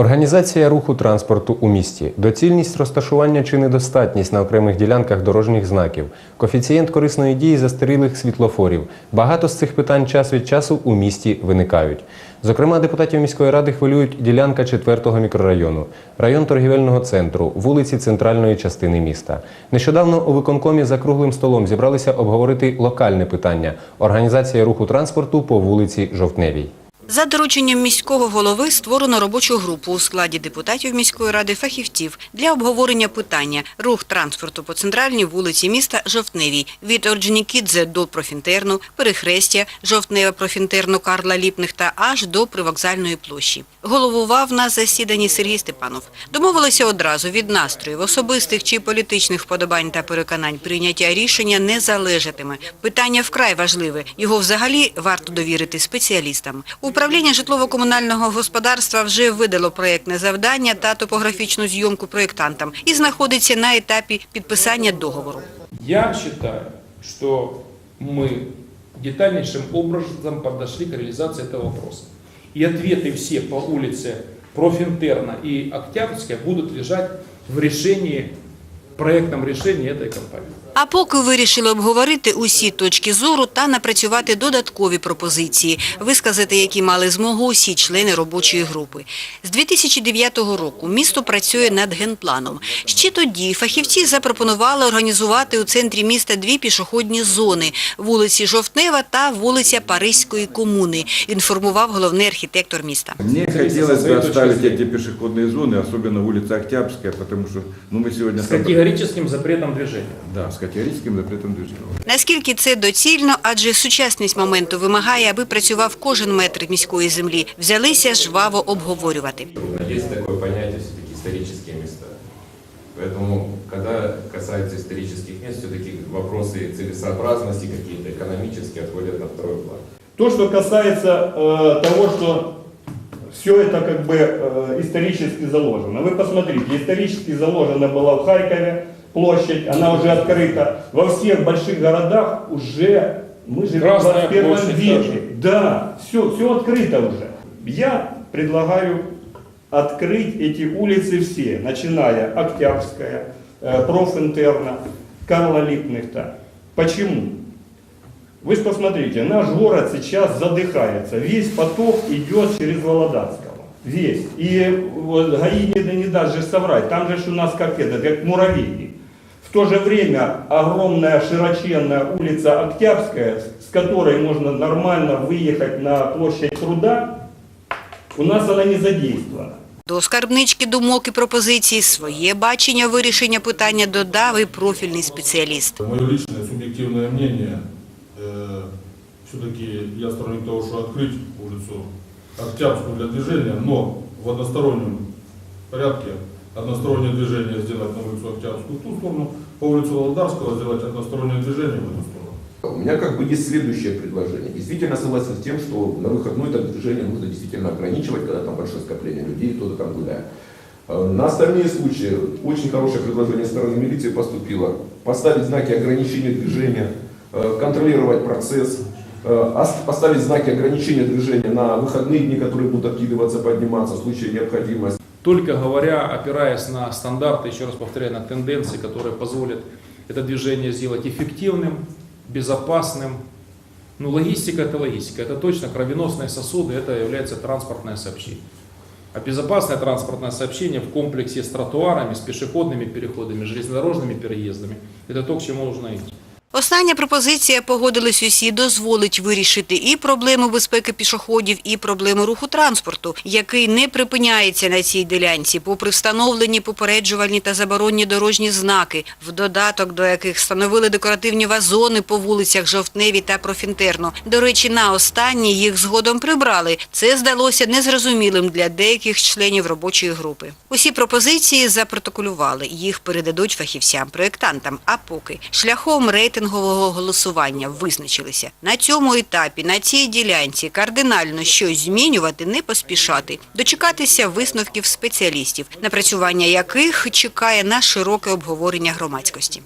Організація руху транспорту у місті, доцільність розташування чи недостатність на окремих ділянках дорожніх знаків, коефіцієнт корисної дії застарілих світлофорів. Багато з цих питань час від часу у місті виникають. Зокрема, депутатів міської ради хвилюють ділянка 4-го мікрорайону, район торгівельного центру, вулиці центральної частини міста. Нещодавно у виконкомі за круглим столом зібралися обговорити локальне питання організація руху транспорту по вулиці Жовтневій. За дорученням міського голови створено робочу групу у складі депутатів міської ради фахівців для обговорення питання рух транспорту по центральній вулиці міста Жовтневій від Орджонікідзе до Профінтерну, перехрестя Жовтневе Профінтерну Карла Ліпнихта аж до привокзальної площі. Головував на засіданні Сергій Степанов. Домовилися одразу від настроїв, особистих чи політичних вподобань та переконань прийняття рішення не залежатиме. Питання вкрай важливе. Його взагалі варто довірити спеціалістам. Управління житлово-комунального господарства вже видало проєктне завдання та топографічну зйомку проєктантам і знаходиться на етапі підписання договору. Я считаю, что мы детальнейшим образом подошли к реализации этого вопроса. И ответы все по улице Профинтерна и Октябрьская будут лежать в решении, проектном решении этой компании. А поки вирішили обговорити усі точки зору та напрацювати додаткові пропозиції, висказати, які мали змогу усі члени робочої групи. З 2009 року місто працює над генпланом. Ще тоді фахівці запропонували організувати у центрі міста дві пішохідні зони – вулиці Жовтнева та вулиця Паризької комуни, інформував головний архітектор міста. Мне Зависит хотелось от своей бы точки оставить зрения. эти пешеходные зоны, особенно улица Октябрьская, потому что ну, мы сегодня... С собра- категорическим запретом движения. Да, с категорическим запретом движения. Наскільки це доцільно, адже сучасність моменту вимагає, аби працював кожен метр міської землі. Взялися жваво обговорювати. Есть такое понятие все-таки исторические места. Поэтому, когда касается исторических мест, все-таки вопросы целесообразности какие-то экономические отходят на второй план. То, что касается э, того, что все это как бы э, исторически заложено. Вы посмотрите, исторически заложена была в Харькове площадь, она уже открыта. Во всех больших городах уже мы живем Красная в 21 площадь веке. тоже. Да, все, все открыто уже. Я предлагаю открыть эти улицы все, начиная Октябрьская, э, Профинтерна, Карла Липнихта. Почему? Вы же посмотрите, наш город сейчас задыхается. Весь поток идет через Володарского. Весь. И ГАИ не, не даст же соврать. Там же у нас как это, как муравейник. В то же время огромная широченная улица Октябрьская, с которой можно нормально выехать на площадь труда, у нас она не задействована. До скарбнички думок і пропозицій своє бачення вирішення питання додав і профільний спеціаліст. Мое личное субъективное мнение, все-таки я сторонник того, что открыть улицу Октябрьскую для движения, но в одностороннем порядке одностороннее движение сделать на улицу Октябрьскую в ту сторону, по улице Володарского сделать одностороннее движение в эту сторону. У меня как бы есть следующее предложение. Действительно согласен с тем, что на выходной это движение нужно действительно ограничивать, когда там большое скопление людей, кто-то там гуляет. Э, На остальные случаи очень хорошее предложение стороны милиции поступило. Поставить знаки ограничения движения, э, контролировать процесс, э, ос- поставить знаки ограничения движения на выходные дни, которые будут откидываться, подниматься в случае необходимости. Только говоря, опираясь на стандарты, еще раз повторяю, на тенденции, которые позволят это движение сделать эффективным, безопасным. Ну, логистика – это логистика. Это точно кровеносные сосуды, это является транспортное сообщение. А безопасное транспортное сообщение в комплексе с тротуарами, с пешеходными переходами, железнодорожными переездами – это то, к чему нужно идти. Остання пропозиція погодились усі дозволить вирішити і проблему безпеки пішоходів, і проблему руху транспорту, який не припиняється на цій ділянці, попри встановлені попереджувальні та заборонні дорожні знаки, в додаток до яких встановили декоративні вазони по вулицях Жовтневі та Профінтерно. До речі, на останній їх згодом прибрали. Це здалося незрозумілим для деяких членів робочої групи. Усі пропозиції запротоколювали, їх передадуть фахівцям-проєктантам. А поки шляхом рейтингового голосування визначилися. На цьому етапі, на цій ділянці кардинально щось змінювати, не поспішати, дочекатися висновків спеціалістів, напрацювання яких чекає на широке обговорення громадськості.